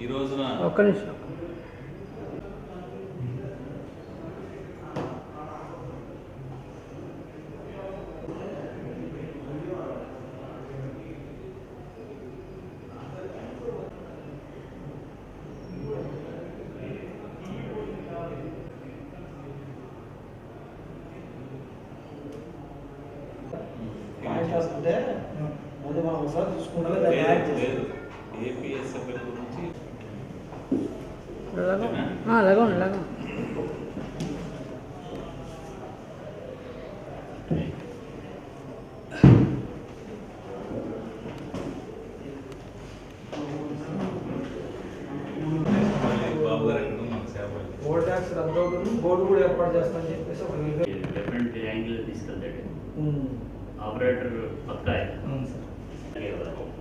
ఈ రోజున ఒక్క నిమిషం. పాయింట్ ముందు మనం ఒకసారి చూసుకుంటే దాన్ని యాడ్. లేదు. ఏపీఎస్ఎఫ్ఎల్ గురించి చేయాలి. బోర్డు ట్యాక్స్ రద్దు అవుతుంది బోర్డు కూడా ఏర్పాటు చేస్తామని చెప్పేసి ఒక యాంగిల్ తీసుకెళ్తాడు. ఆపరేటర్ పక్కా అవును సార్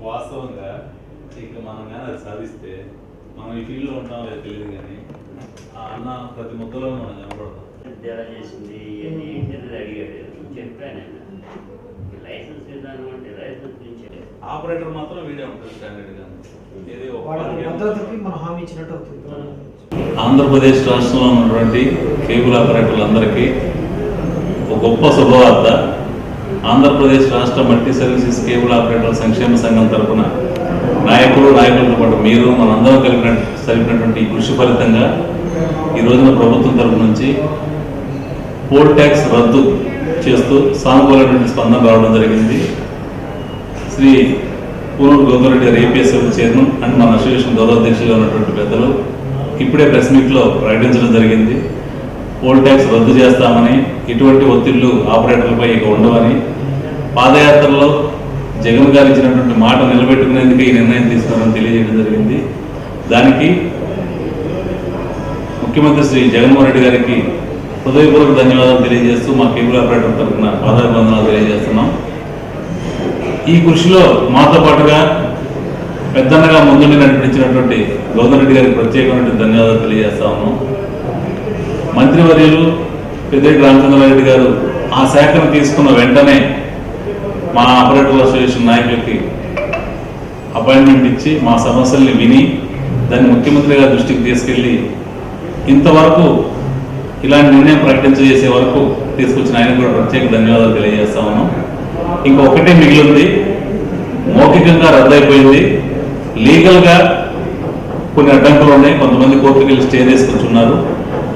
వాస్తవంగా ఇక మనం కానీ అది సాధిస్తే మనం ఈ ఫీల్డ్లో ఉంటాం లేదు తెలియదు కానీ ఆ అన్న ప్రతి ముద్దలో మనం కనపడతాం. తేడా చేసింది అని ఏంటనేది అడిగాడు. చెప్పాను? ఆయన లైసెన్స్ విధానం అంటే లైసెన్స్ నుంచి. ఆపరేటర్ మాత్రం వీడే ఉంటుంది స్టాండర్డ్గా ఆంధ్రప్రదేశ్ రాష్ట్రంలో ఉన్నటువంటి కేబుల్ ఆపరేటర్లందరికీ ఒక గొప్ప శుభవార్త. ఆంధ్రప్రదేశ్ రాష్ట్ర మల్టీ సర్వీసెస్ కేబుల్ ఆపరేటర్ సంక్షేమ సంఘం తరపున నాయకులు నాయకులతో పాటు మీరు మనందరం కలిపిన కలిపినటువంటి కృషి ఫలితంగా ఈ రోజున ప్రభుత్వం తరపు నుంచి పోల్ ట్యాక్స్ రద్దు చేస్తూ సానుకూలమైనటువంటి స్పందన రావడం జరిగింది. Sri Punuru Gopareddy garu APSF chairman and మన అసోసియేషన్ గౌరవాధ్యక్షులుగా ఉన్నటువంటి పెద్దలు ఇప్పుడే ప్రెస్ మీట్లో ప్రకటించడం జరిగింది. పోల్ ట్యాక్స్ రద్దు చేస్తామని ఎటువంటి ఒత్తిళ్ళు ఆపరేటర్లపై ఇక ఉండవని పాదయాత్రలో జగన్ గారు ఇచ్చినటువంటి మాట నిలబెట్టుకునేందుకు ఈ నిర్ణయం తీసుకున్నారని తెలియజేయడం జరిగింది. దానికి ముఖ్యమంత్రి శ్రీ జగన్మోహన్ రెడ్డి గారికి హృదయపూర్వక ధన్యవాదాలు తెలియజేస్తూ మా కేబుల్ ఆపరేటర్ తరఫున పాదాభివందనాలు తెలియజేస్తున్నాం. ఈ కృషిలో మాతో పాటుగా పెద్దన్నగా ముందుండి నడిపించినటువంటి గౌతమ్ రెడ్డి గారికి ప్రత్యేకమైన ధన్యవాదాలు తెలియజేస్తా ఉన్నాం. మంత్రివర్యులు పెద్దిరెడ్డి రామచంద్రారెడ్డి గారు ఆ శాఖను తీసుకున్న వెంటనే మా ఆపరేటర్ అసోసియేషన్ నాయకులకి అపాయింట్మెంట్ ఇచ్చి మా సమస్యల్ని విని దాన్ని ముఖ్యమంత్రి గారి దృష్టికి తీసుకెళ్ళి ఇంతవరకు ఇలాంటి నిర్ణయం ప్రకటించేసే వరకు తీసుకొచ్చిన ఆయన కూడా ప్రత్యేక ధన్యవాదాలు తెలియజేస్తా ఉన్నాం. ఇంకొకటే మిగిలింది. మౌఖికంగా రద్దయిపోయింది. లీగల్గా కొన్ని అడ్డంకులు ఉన్నాయి. కొంతమంది కోర్టుకి వెళ్ళి స్టే చేసుకొచ్చున్నారు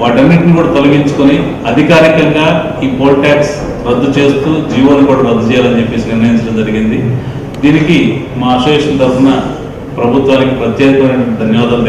వాటన్నిటిని కూడా తొలగించుకొని అధికారికంగా ఈ పోల్ ట్యాక్స్ రద్దు చేస్తూ జీవోని కూడా రద్దు చేయాలని చెప్పేసి నిర్ణయించడం జరిగింది. దీనికి మా అసోసియేషన్ తరఫున ప్రభుత్వానికి ప్రత్యేకమైన ధన్యవాదాలు